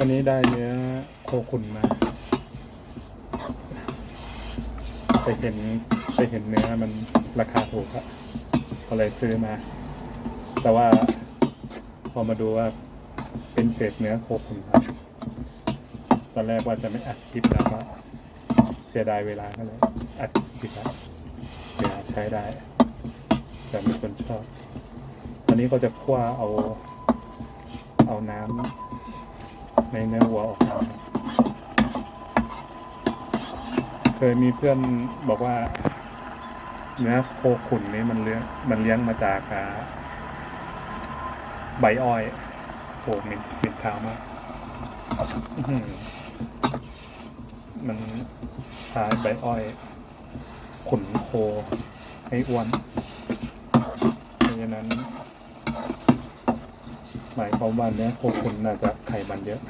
วันนี้ได้เนื้อโคขุนมา ไปเห็นไปเห็นเนื้อมันราคาถูกอะก็เลยซื้อมา แต่ว่าพอมาดูว่าเป็นเศษเนื้อโคขุนครับ ตอนแรกว่าจะไม่อัดคลิปแล้วก็เสียดายเวลาก็เลยอัดคลิปแล้วเดี๋ยวใช้ได้ แต่มีคนชอบ ตอนนี้ก็จะคั่วเอา เอาน้ำ ในเนื้อวัวออกมาเคยมีเพื่อนบอกว่า เนื้อโคขุนนี้มันเลี้ยงมันเลี้ยงมาจากาใบอ้อยโหเหม็นม็นขาวมากมันใช้ใบอ้อย ขุนโคให้อ้วนเพราะฉะนั้น หมายความว่าเนื้อโคขุนน่าจะไขมันเยอะ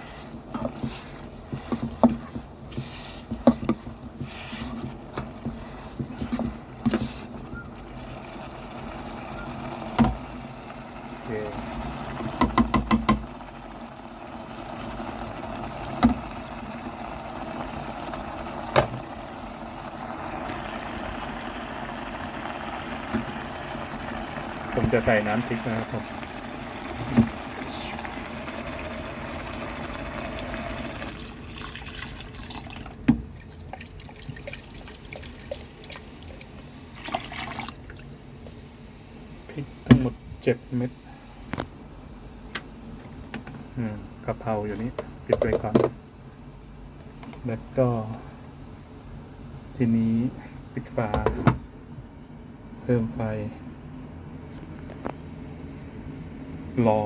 ผมจะใส่น้ำพริกนะครับผม ริกทั้งหมดเจ็ดเม็ดอืมกะเพราอยู่นี้ปิดไปก่อนแล้วก็ ทีนี้ปิดฝา เพิ่มไฟ รอ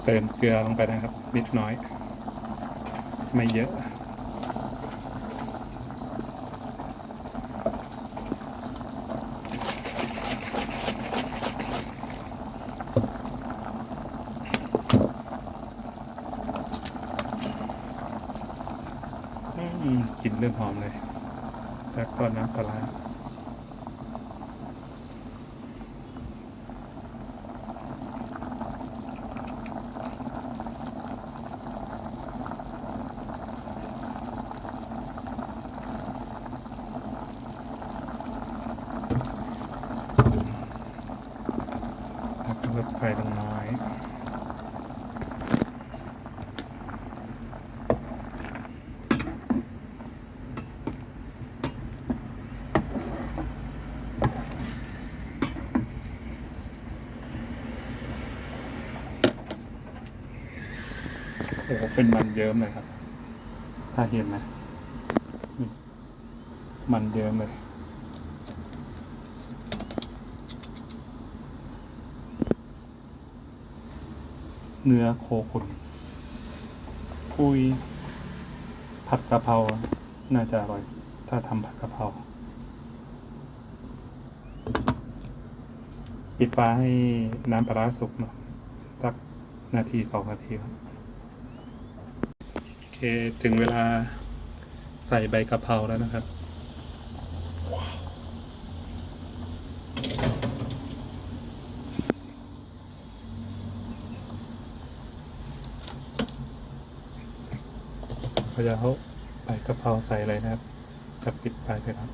เติมเกลือลงไปนะครับ นิดน้อย ไม่เยอะ กลิ่นเริ่มหอมเลย แล้วก็น้ำปลา ร้าแล้วก็ลดไฟลงน้อยโอ้เป็นมันเยิ้มเลยครับ ถ้าเห็นนะ มันเยิ้มเลย เนื้อโคขุนคุย ผัดกะเพรา น่าจะอร่อย ถ้าทำผัดกะเพรา ปิดฟ้าให้น้ำปลาร้าสุกเนาะสักนาทีสองนาทีครับโอเค ถึงเวลาใส่ใบกะเพราแล้วนะครับ จะเขาใบกะเพราใส่เลยนะครับจะปิดไฟไปครับ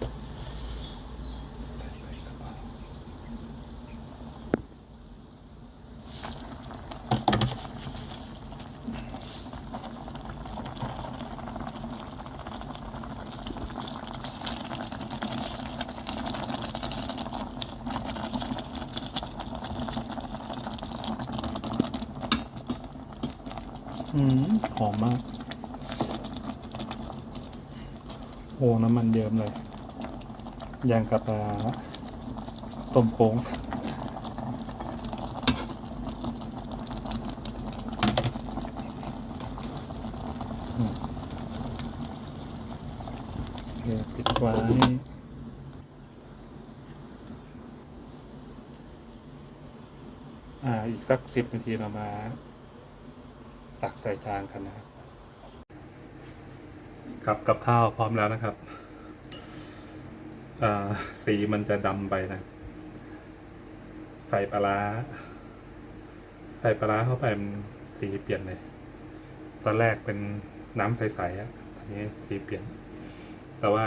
ใส่ใบกะหืมหอมมาก โอ้น้ำมันเยิ้มเลยอย่างกับอ่าต้มโค้งโอเคปิดไว้อ่าอีกสักสิบนาทีเรามา ตักใส่จานกันนะครับ ครับกับข้าวพร้อมแล้วนะครับสีมันจะดำไปนะ ใส่ปลาร้าใส่ปลาร้าเข้าไปมันสีเปลี่ยนเลย ตอนแรกเป็นน้ำใสๆอะตอนนี้สีเปลี่ยน แต่ว่า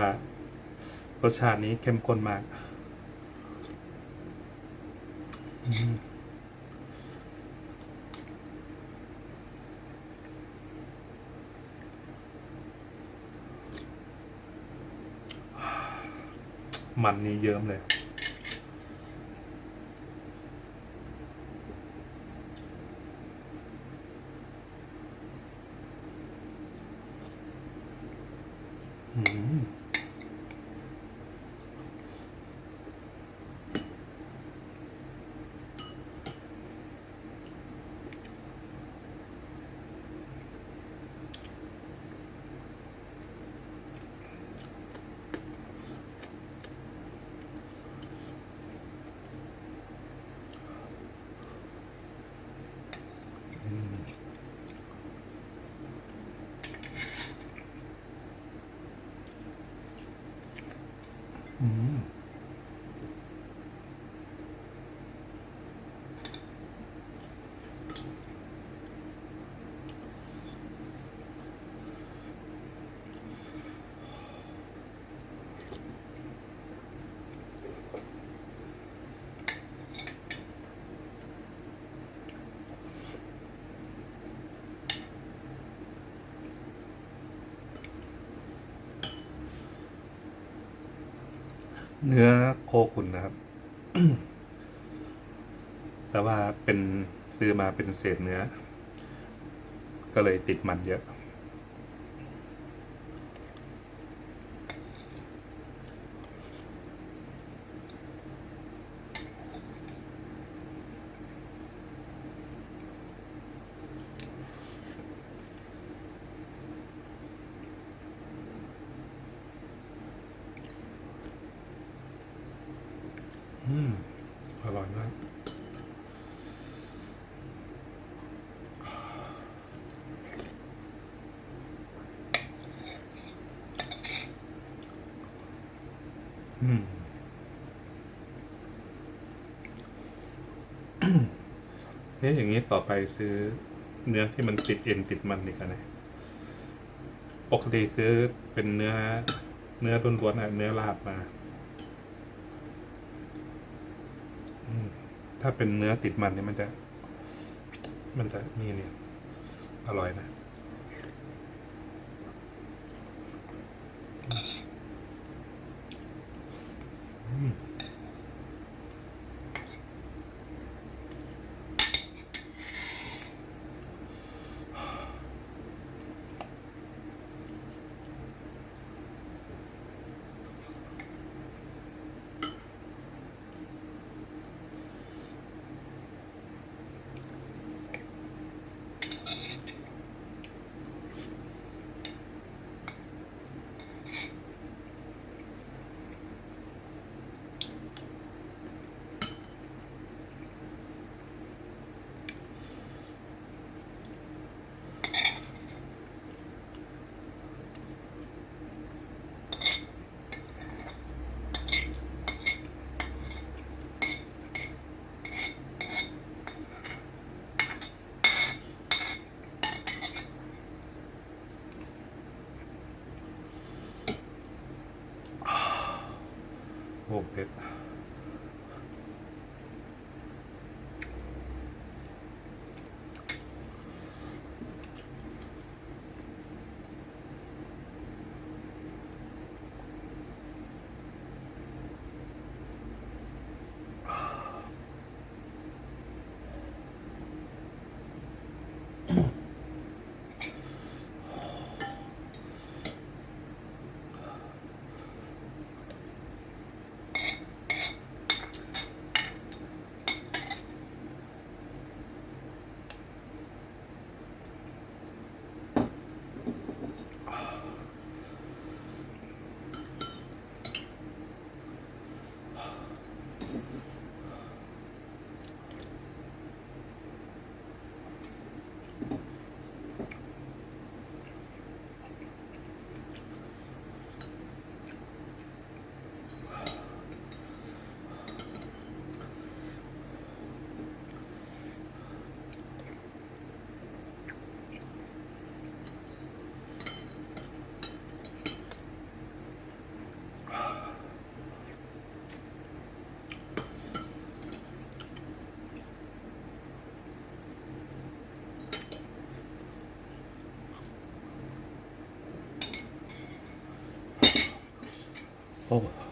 รสชาตินี้เข้มข้นมาก อืม มันนี่เยิ้มเลย อืมอืม เนื้อโคขุนนะครับ แต่ว่าเป็นซื้อมาเป็นเศษเนื้อ ก็เลยติดมันเยอะ อืม อร่อยมาก อืม เนี่ยอย่างนี้ต่อไปซื้อเนื้อที่มันติดเอ็นติดมันดีกันนะปกติซื้อเป็นเนื้อ เนื้อล้วนๆนะเนื้อลาบมาถ้าเป็นเนื้อติดมันเนี่ยมันจะ มันจะมีเนี่ย อร่อยนะ อืม โอ้เผ็ดโ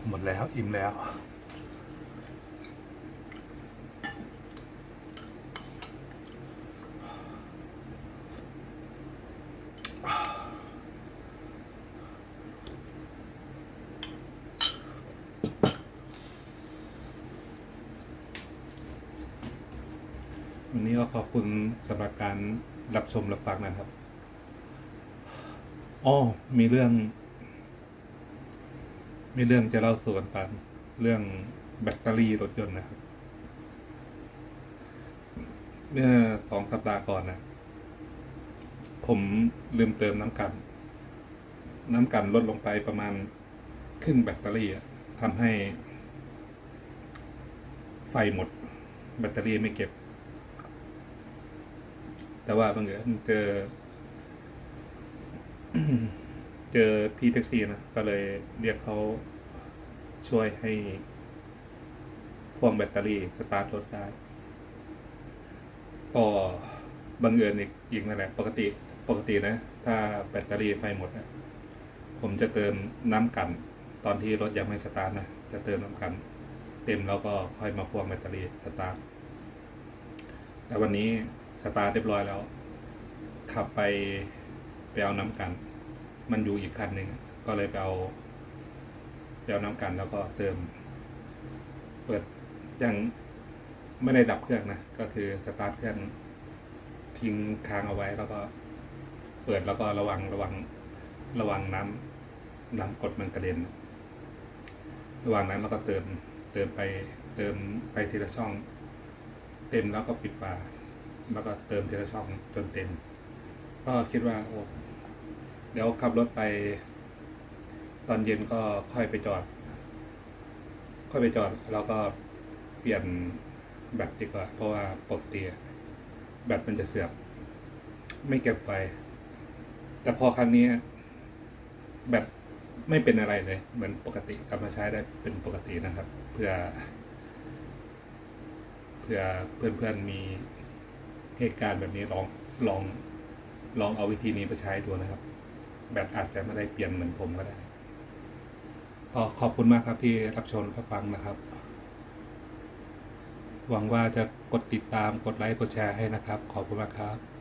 หมดแล้วอิ่มแล้ว วันนี้ก็ขอบคุณสำหรับการรับชมรับฟังนะครับ อ๋อ มีเรื่อง มีเรื่องจะเล่าสู่กันฟังเรื่องแบตเตอรี่รถยนต์นะครับ เมื่อสองสัปดาห์ก่อนนะผมลืมเติมน้ำกัน น้ำกันลดลงไปประมาณครึ่งแบตเตอรี่ทำให้ ไฟหมด แบตเตอรี่ไม่เก็บ แต่ว่าบางเอิญเจอ เจอพี่แท็กซี่นะก็เลยเรียกเขาช่วยให้พ่วงแบตเตอรี่สตาร์ทรถได้ก็บังเอิญอีกอีกนั่นแหละปกติปกตินะ ถ้าแบตเตอรี่ไฟหมดนะผมจะเติมน้ำกัน ตอนที่รถยังไม่สตาร์ทนะจะเติมน้ำกัน เต็มแล้วก็ค่อยมาพ่วงแบตเตอรี่สตาร์ทแต่วันนี้สตาร์ทเรียบร้อยแล้ว ขับไปไปเอาน้ำกัน มันอยู่อีกคันหนึ่งก็เลยไปเอาไปเอาน้ำกันแล้วก็เติม เปิดยังไม่ได้ดับเครื่องนะ ก็คือสตาร์ทเครื่องทิ้งค้างเอาไว้แล้วก็ เปิดแล้วก็ระวังระวังระวังน้ำน้ำกดมันกระเด็น ระหว่างนั้นเราก็เติมเติมไปเติมไปทีละช่อง เต็มแล้วก็ปิดฝาแล้วก็เติมทีละช่องจนเต็ม ก็คิดว่าโอ้ ดี๋ยวขับรถไป ตอนเย็นก็ค่อยไปจอด ค่อยไปจอดแล้วก็เปลี่ยนแบตดีกว่า เพราะว่าปกติแบตมันจะเสื่อมไม่เก็บไฟแต่พอครั้งนี้แบตไม่เป็นอะไรเลย เหมือนปกติกลับมาใช้ได้เป็นปกตินะครับ เพื่อ เพื่อเพื่อนๆมีเหตุการณ์แบบนี้ลองลองลองเอาวิธีนี้ไปใช้ดูนะครับ แบตอาจจะไม่ได้เปลี่ยนเหมือนผมก็ได้ก็ขอบคุณมากครับที่รับชมรับฟังนะครับ หวังว่าจะกดติดตามกดไลค์กดแชร์ให้นะครับ ขอบคุณมากครับ